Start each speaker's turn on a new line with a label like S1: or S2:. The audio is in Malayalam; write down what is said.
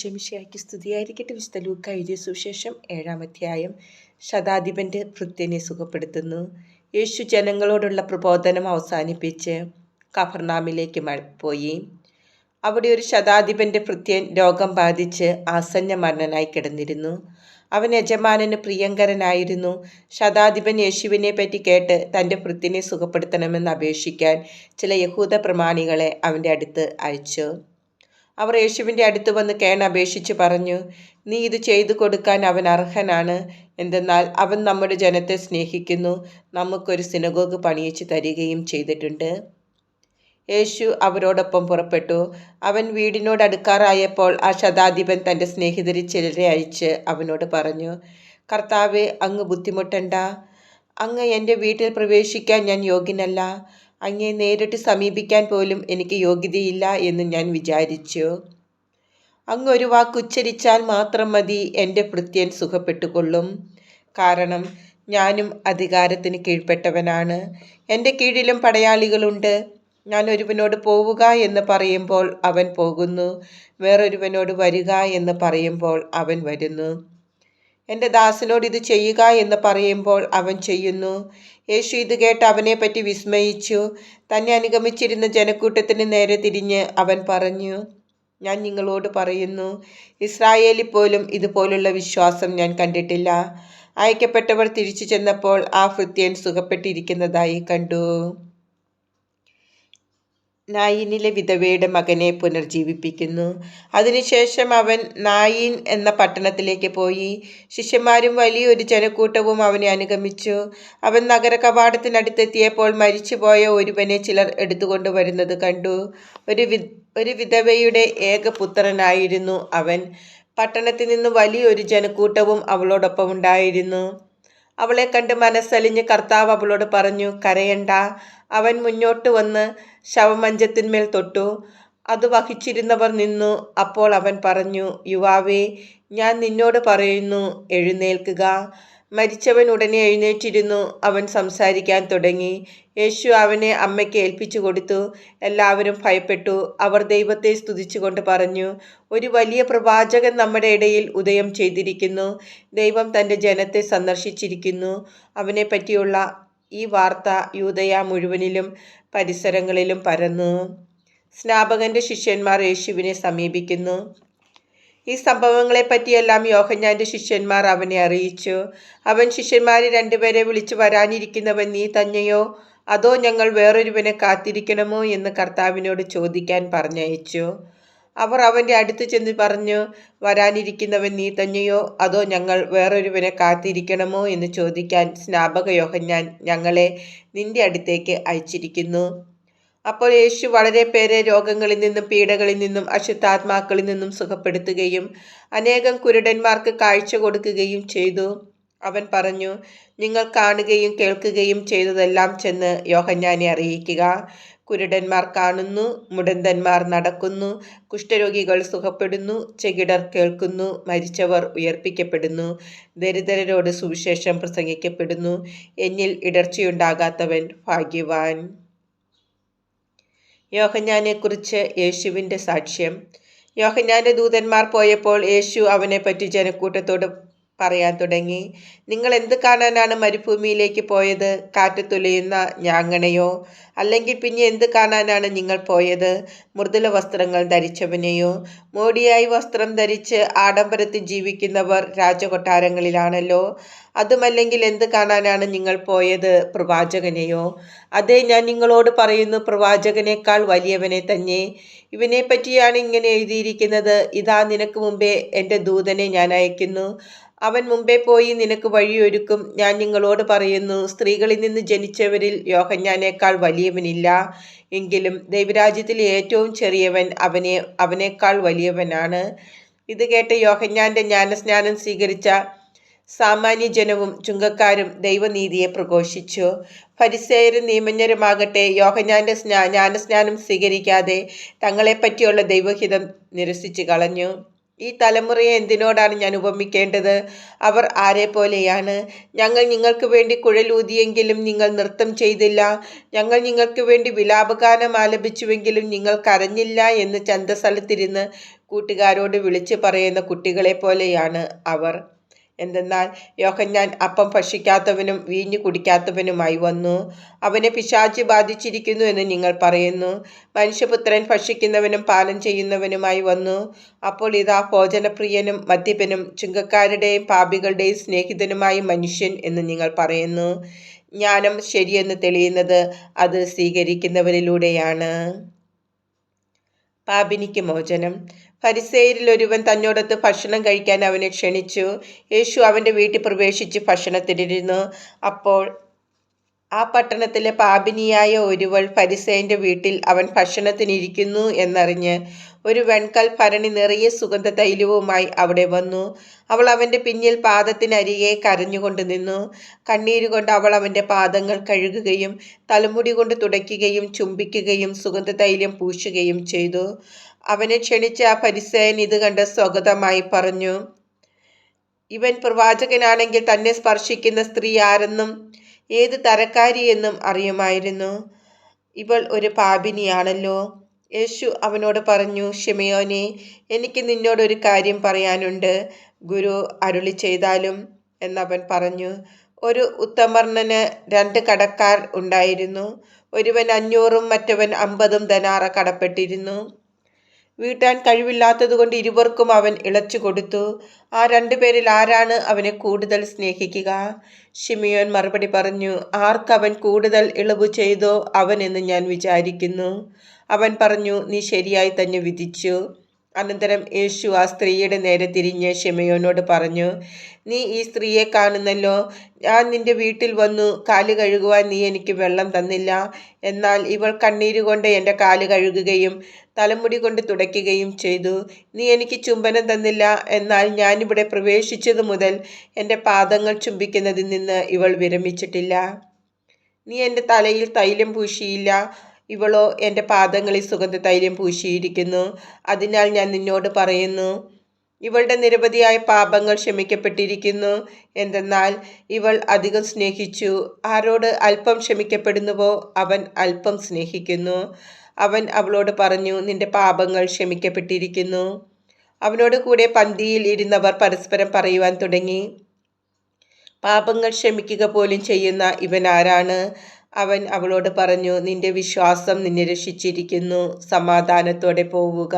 S1: ക്ഷമിഷയാക്കി സ്തുതിയായിരിക്കട്ടെ. വിശുദ്ധ ലൂക്ക എഴുതിയ സുവിശേഷം ഏഴാം അധ്യായം ശതാധിപന്റെ ഭൃത്യനെ സുഖപ്പെടുത്തുന്നു. യേശു ജനങ്ങളോടുള്ള പ്രബോധനം അവസാനിപ്പിച്ച് കഫർനാമിലേക്ക് പോയി. അവിടെ ഒരു ശതാധിപന്റെ ഭൃത്യൻ രോഗം ബാധിച്ച് ആസന്ന മരണനായി കിടന്നിരുന്നു. അവൻ യജമാനന് പ്രിയങ്കരനായിരുന്നു. ശതാധിപൻ യേശുവിനെ പറ്റി കേട്ട് തന്റെ ഭൃത്യനെ സുഖപ്പെടുത്തണമെന്ന് അപേക്ഷിക്കാൻ ചില യഹൂദ പ്രമാണികളെ അവന്റെ അടുത്ത് അയച്ചു. അവർ യേശുവിന്റെ അടുത്ത് വന്ന് കേൺ അപേക്ഷിച്ച് പറഞ്ഞു നീ ഇത് ചെയ്തു കൊടുക്കാൻ അവൻ അർഹനാണ്. എന്തെന്നാൽ അവൻ നമ്മുടെ ജനത്തെ സ്നേഹിക്കുന്നു. നമുക്കൊരു സിനഗോഗ് പണിയിച്ച് തരികയും ചെയ്തിട്ടുണ്ട്. യേശു അവരോടൊപ്പം പുറപ്പെട്ടു. അവൻ വീടിനോട് അടുക്കാറായപ്പോൾ ആ ശതാധിപൻ തന്റെ സ്നേഹിതരിൽ ചിലരെ അയച്ച് അവനോട് പറഞ്ഞു കർത്താവെ അങ്ങ് ബുദ്ധിമുട്ടണ്ട. അങ്ങ് എന്റെ വീട്ടിൽ പ്രവേശിക്കാൻ ഞാൻ യോഗ്യനല്ല. അങ്ങേ നേരിട്ട് സമീപിക്കാൻ പോലും എനിക്ക് യോഗ്യതയില്ല എന്ന് ഞാൻ വിചാരിച്ചു. അങ്ങ് ഒരു വാക്കുച്ചരിച്ചാൽ മാത്രം മതി എന്റെ ഭൃത്യൻ സുഖപ്പെട്ടുകൊള്ളും. കാരണം ഞാനും അധികാരത്തിന് കീഴ്പ്പെട്ടവനാണ്. എന്റെ കീഴിലും പടയാളികളുണ്ട്. ഞാൻ ഒരുവനോട് പോവുക എന്ന് പറയുമ്പോൾ അവൻ പോകുന്നു. വേറൊരുവനോട് വരിക എന്ന് പറയുമ്പോൾ അവൻ വരുന്നു. എന്റെ ദാസനോട് ഇത് ചെയ്യുക എന്ന് പറയുമ്പോൾ അവൻ ചെയ്യുന്നു. യേശു ഇത് കേട്ട് അവനെ പറ്റി വിസ്മയിച്ചു. തന്നെ അനുഗമിച്ചിരുന്ന ജനക്കൂട്ടത്തിന് നേരെ തിരിഞ്ഞ് അവൻ പറഞ്ഞു ഞാൻ നിങ്ങളോട് പറയുന്നു ഇസ്രായേലിൽ പോലും ഇതുപോലുള്ള വിശ്വാസം ഞാൻ കണ്ടിട്ടില്ല. അയക്കപ്പെട്ടവർ തിരിച്ചു ചെന്നപ്പോൾ ആ ഭൃത്യൻ സുഖപ്പെട്ടിരിക്കുന്നതായി കണ്ടു. നായിനിലെ വിധവയുടെ മകനെ പുനർജീവിപ്പിക്കുന്നു. അതിനുശേഷം അവൻ നായിൻ എന്ന പട്ടണത്തിലേക്ക് പോയി. ശിഷ്യന്മാരും വലിയൊരു ജനക്കൂട്ടവും അവനെ അനുഗമിച്ചു. അവൻ നഗര കവാടത്തിനടുത്തെത്തിയപ്പോൾ മരിച്ചുപോയ ഒരുവനെ ചിലർ എടുത്തുകൊണ്ട് വരുന്നത് കണ്ടു. ഒരു വി ഒരു വിധവയുടെ ഏകപുത്രനായിരുന്നു അവൻ. പട്ടണത്തിൽ നിന്ന് വലിയൊരു ജനക്കൂട്ടവും അവളോടൊപ്പം ഉണ്ടായിരുന്നു അവളെ കണ്ട് മനസ്സലിഞ്ഞ് കർത്താവ് അവളോട് പറഞ്ഞു കരയണ്ട. അവൻ മുന്നോട്ട് വന്ന് ശവമഞ്ചത്തിന്മേൽ തൊട്ടു. അത് വഹിച്ചിരുന്നവർ നിന്നു. അപ്പോൾ അവൻ പറഞ്ഞു യുവാവേ ഞാൻ നിന്നോട് പറയുന്നു എഴുന്നേൽക്കുക. മരിച്ചവൻ ഉടനെ എഴുന്നേറ്റിരുന്നു. അവൻ സംസാരിക്കാൻ തുടങ്ങി. യേശു അവനെ അമ്മയ്ക്ക് ഏൽപ്പിച്ചു കൊടുത്തു. എല്ലാവരും ഭയപ്പെട്ടു. അവർ ദൈവത്തെ സ്തുതിച്ചുകൊണ്ട് പറഞ്ഞു ഒരു വലിയ പ്രവാചകൻ നമ്മുടെ ഇടയിൽ ഉദയം ചെയ്തിരിക്കുന്നു. ദൈവം തന്റെ ജനത്തെ സന്ദർശിച്ചിരിക്കുന്നു. അവനെ പറ്റിയുള്ള ഈ വാർത്ത യൂതയ മുഴുവനിലും പരിസരങ്ങളിലും പരന്നു. സ്നാപകന്റെ ശിഷ്യന്മാർ യേശുവിനെ സമീപിക്കുന്നു. ഈ സംഭവങ്ങളെപ്പറ്റിയെല്ലാം യോഹന്നാന്റെ ശിഷ്യന്മാർ അവനെ അറിയിച്ചു. അവൻ ശിഷ്യന്മാരെ രണ്ടുപേരെ വിളിച്ചു വരാനിരിക്കുന്നവൻ നീ തന്നെയോ? അതോ ഞങ്ങൾ വേറൊരുവനെ കാത്തിരിക്കണമോ എന്ന് കർത്താവിനോട് ചോദിക്കാൻ പറഞ്ഞയച്ചു. അവർ അവന്റെ അടുത്ത് ചെന്ന് പറഞ്ഞു വരാനിരിക്കുന്നവൻ നീ തന്നെയോ? അതോ ഞങ്ങൾ വേറൊരുവനെ കാത്തിരിക്കണമോ? എന്ന് ചോദിക്കാൻ സ്നാപക യോഹന്നാൻ ഞങ്ങളെ നിന്റെ അടുത്തേക്ക് അയച്ചിരിക്കുന്നു. അപ്പോൾ യേശു വളരെ പേരെ രോഗങ്ങളിൽ നിന്നും പീഡകളിൽ നിന്നും അശുദ്ധാത്മാക്കളിൽ നിന്നും സുഖപ്പെടുത്തുകയും അനേകം കുരുടന്മാർക്ക് കാഴ്ച കൊടുക്കുകയും ചെയ്തു. അവൻ പറഞ്ഞു നിങ്ങൾ കാണുകയും കേൾക്കുകയും ചെയ്തതെല്ലാം ചെന്ന് യോഹന്യാനെ അറിയിക്കുക. കുരുടന്മാർ കാണുന്നു മുടന്തന്മാർ നടക്കുന്നു കുഷ്ഠരോഗികൾ സുഖപ്പെടുന്നു ചെകിടർ കേൾക്കുന്നു മരിച്ചവർ ഉയർപ്പിക്കപ്പെടുന്നു ദരിദ്രരോട് സുവിശേഷം പ്രസംഗിക്കപ്പെടുന്നു എന്നിൽ ഇടർച്ചയുണ്ടാകാത്തവൻ ഭാഗ്യവാൻ. യോഹന്നാനെക്കുറിച്ച് യേശുവിന്റെ സാക്ഷ്യം. യോഹഞ്ഞാന്റെ ദൂതന്മാർ പോയപ്പോൾ യേശു അവനെപ്പറ്റി ജനക്കൂട്ടത്തോട് പറയാൻ തുടങ്ങി. നിങ്ങൾ എന്ത് കാണാനാണ് മരുഭൂമിയിലേക്ക് പോയത്? കാറ്റ് തുലയുന്ന ഞാങ്ങണയോ? അല്ലെങ്കിൽ പിന്നെ എന്ത് കാണാനാണ് നിങ്ങൾ പോയത്? മൃദുല വസ്ത്രങ്ങൾ ധരിച്ചവനെയോ? മോടിയായി വസ്ത്രം ധരിച്ച് ആഡംബരത്തിൽ ജീവിക്കുന്നവർ രാജകൊട്ടാരങ്ങളിലാണല്ലോ. അതുമല്ലെങ്കിൽ എന്ത് കാണാനാണ് നിങ്ങൾ പോയത്? പ്രവാചകനെയോ? അതേ ഞാൻ നിങ്ങളോട് പറയുന്നു പ്രവാചകനേക്കാൾ വലിയവനെ തന്നെ. ഇവനെ പറ്റിയാണ് ഇങ്ങനെ എഴുതിയിരിക്കുന്നത്. ഇതാ നിനക്ക് മുമ്പേ എന്റെ ദൂതനെ ഞാൻ അയക്കുന്നു അവൻ മുമ്പേ പോയി നിനക്ക് വഴിയൊരുക്കും. ഞാൻ നിങ്ങളോട് പറയുന്നു സ്ത്രീകളിൽ നിന്ന് ജനിച്ചവരിൽ യോഹന്യാനേക്കാൾ വലിയവനില്ല. എങ്കിലും ദൈവരാജ്യത്തിൽ ഏറ്റവും ചെറിയവൻ അവനെ അവനേക്കാൾ വലിയവനാണ്. ഇത് കേട്ട് യോഹന്യാന്റെ ജ്ഞാനസ്നാനം സ്വീകരിച്ച സാമാന്യ ജനവും ചുങ്കക്കാരും ദൈവനീതിയെ പ്രഘോഷിച്ചു. ഫരിസേയരും നിയമജ്ഞരുമാകട്ടെ യോഹന്യാന്റെ സ്നാ ജ്ഞാനസ്നാനം സ്വീകരിക്കാതെ തങ്ങളെപ്പറ്റിയുള്ള ദൈവഹിതം നിരസിച്ചു കളഞ്ഞു ഈ തലമുറയെ എന്തിനോടാണ് ഞാൻ ഉപമിക്കേണ്ടത്? അവർ ആരെ പോലെയാണ്? ഞങ്ങൾ നിങ്ങൾക്ക് വേണ്ടി കുഴലൂതിയെങ്കിലും നിങ്ങൾ നൃത്തം ചെയ്തില്ല. ഞങ്ങൾ നിങ്ങൾക്ക് വേണ്ടി വിലാപഗാനം ആലപിച്ചുവെങ്കിലും നിങ്ങൾ കരഞ്ഞില്ല എന്ന് ചന്തസ്ഥലത്തിരുന്ന് കൂട്ടുകാരോട് വിളിച്ചു പറയുന്ന കുട്ടികളെ പോലെയാണ് അവർ. എന്തെന്നാൽ യോഹന്നാൻ അപ്പം ഭക്ഷിക്കാത്തവനും വീഞ്ഞു കുടിക്കാത്തവനുമായി വന്നു. അവനെ പിശാച്ച് ബാധിച്ചിരിക്കുന്നു എന്ന് നിങ്ങൾ പറയുന്നു. മനുഷ്യപുത്രൻ ഭക്ഷിക്കുന്നവനും പാലം ചെയ്യുന്നവനുമായി വന്നു. അപ്പോൾ ഇതാ ഭോജനപ്രിയനും മദ്യപനും ചുങ്കക്കാരുടെയും പാപികളുടെയും സ്നേഹിതനുമായി മനുഷ്യൻ എന്ന് നിങ്ങൾ പറയുന്നു. ജ്ഞാനം ശരിയെന്ന് തെളിയുന്നത് അത് സ്വീകരിക്കുന്നവരിലൂടെയാണ്. പാപിനിക്ക് മോചനം. പരിസേരിൽ ഒരുവൻ തന്നോടൊത്ത് ഭക്ഷണം കഴിക്കാൻ അവനെ ക്ഷണിച്ചു. യേശു അവന്റെ വീട്ടിൽ പ്രവേശിച്ച് ഭക്ഷണത്തിനിരുന്നു. അപ്പോൾ ആ പട്ടണത്തിലെ പാപിനിയായ ഒരുവൾ പരിസേന്റെ വീട്ടിൽ അവൻ ഭക്ഷണത്തിനിരിക്കുന്നു എന്നറിഞ്ഞ് ഒരു വെൺകൽ ഭരണി നിറയെ സുഗന്ധ തൈലവുമായി അവിടെ വന്നു. അവൾ അവന്റെ പിന്നിൽ പാദത്തിനരികെ കരഞ്ഞുകൊണ്ട് നിന്നു. കണ്ണീരുകൊണ്ട് അവൾ അവന്റെ പാദങ്ങൾ കഴുകുകയും തലമുടി കൊണ്ട് തുടയ്ക്കുകയും ചുംബിക്കുകയും സുഗന്ധ തൈലം പൂശുകയും ചെയ്തു. അവനെ ക്ഷണിച്ച ആ പരിസയൻ ഇത് കണ്ട് സ്വഗതമായി പറഞ്ഞു. ഇവൻ പ്രവാചകനാണെങ്കിൽ തന്നെ സ്പർശിക്കുന്ന സ്ത്രീ ആരെന്നും ഏത് തരക്കാരിയെന്നും അറിയുമായിരുന്നു. ഇവൾ ഒരു പാപിനിയാണല്ലോ. യേശു അവനോട് പറഞ്ഞു ഷിമയോനെ എനിക്ക് നിന്നോടൊരു കാര്യം പറയാനുണ്ട്. ഗുരു അരുളി ചെയ്താലും എന്നവൻ പറഞ്ഞു. ഒരു ഉത്തമർണന് രണ്ട് കടക്കാർ ഉണ്ടായിരുന്നു. ഒരുവൻ അഞ്ഞൂറും മറ്റവൻ അമ്പതും ധനാറ കടപ്പെട്ടിരുന്നു. വീട്ടാൻ കഴിവില്ലാത്തതുകൊണ്ട് ഇരുവർക്കും അവൻ ഇളച്ചു കൊടുത്തു. ആ രണ്ടുപേരിൽ ആരാണ് അവനെ കൂടുതൽ സ്നേഹിക്കുക? ഷിമിയോൻ മറുപടി പറഞ്ഞു ആർക്കവൻ കൂടുതൽ ഇളവ് ചെയ്തോ അവൻ എന്ന് ഞാൻ വിചാരിക്കുന്നു. അവൻ പറഞ്ഞു നീ ശരിയായി തന്നെ വിധിച്ചു. അനന്തരം യേശു ആ സ്ത്രീയുടെ നേരെ തിരിഞ്ഞ് ഷെമയോനോട് പറഞ്ഞു നീ ഈ സ്ത്രീയെ കാണുന്നല്ലോ. ഞാൻ നിന്റെ വീട്ടിൽ വന്നു. കാൽ കഴുകുവാൻ നീ എനിക്ക് വെള്ളം തന്നില്ല. എന്നാൽ ഇവൾ കണ്ണീരുകൊണ്ട് എന്റെ കാൽ കഴുകുകയും തലമുടി കൊണ്ട് തുടയ്ക്കുകയും ചെയ്തു. നീ എനിക്ക് ചുംബനം തന്നില്ല. എന്നാൽ ഞാനിവിടെ പ്രവേശിച്ചതു മുതൽ എന്റെ പാദങ്ങൾ ചുംബിക്കുന്നതിൽ നിന്ന് ഇവൾ വിരമിച്ചിട്ടില്ല. നീ എന്റെ തലയിൽ തൈലം പൂശിയില്ല. ഇവളോ എന്റെ പാദങ്ങളിൽ സുഗന്ധ തൈലം പൂശിയിരിക്കുന്നു. അതിനാൽ ഞാൻ നിന്നോട് പറയുന്നു ഇവളുടെ നിരവധിയായ പാപങ്ങൾ ക്ഷമിക്കപ്പെട്ടിരിക്കുന്നു. എന്തെന്നാൽ ഇവൾ അധികം സ്നേഹിച്ചു. ആരോട് അല്പം ക്ഷമിക്കപ്പെടുന്നുവോ അവൻ അല്പം സ്നേഹിക്കുന്നു. അവൻ അവളോട് പറഞ്ഞു നിന്റെ പാപങ്ങൾ ക്ഷമിക്കപ്പെട്ടിരിക്കുന്നു. അവനോട് കൂടെ പന്തിയിൽ ഇരുന്നവർ പരസ്പരം പറയുവാൻ തുടങ്ങി. പാപങ്ങൾ ക്ഷമിക്കുക പോലും ചെയ്യുന്ന ഇവൻ ആരാണ്? അവൻ അവളോട് പറഞ്ഞു നിന്റെ വിശ്വാസം നിന്നെ രക്ഷിച്ചിരിക്കുന്നു. സമാധാനത്തോടെ പോവുക.